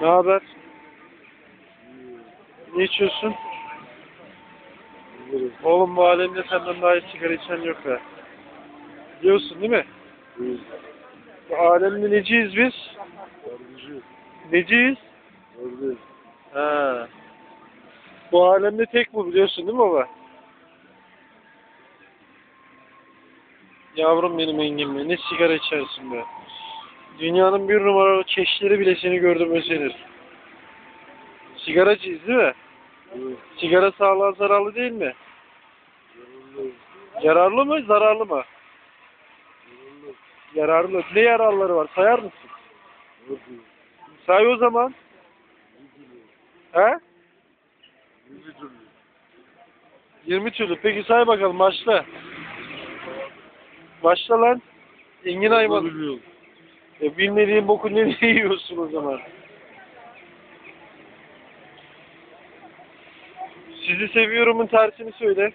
Ne haber? Ne içiyorsun? Oğlum bu alemde senden daha iyi sigara içen yok be. Biliyorsun değil mi? Bu alemde neciyiz biz? Neciyiz? Ha. Bu alemde tek bu biliyorsun değil mi baba? Yavrum benim engin Ne sigara içersin be. Dünyanın bir numaralı keşleri bile seni gördürmesenir. Sigaracıyız değil mi? Sigara sağlığa zararlı değil mi? Yararlı mı, zararlı mı? Yararlı. Ne yararları var? Sayar mısın? Say o zaman. He? 20 türlü. Peki say bakalım başla. Başla lan. Engin Ayman. E, bilmediğin boku ne yiyorsun o zaman? Sizi seviyorumun tersini söyle.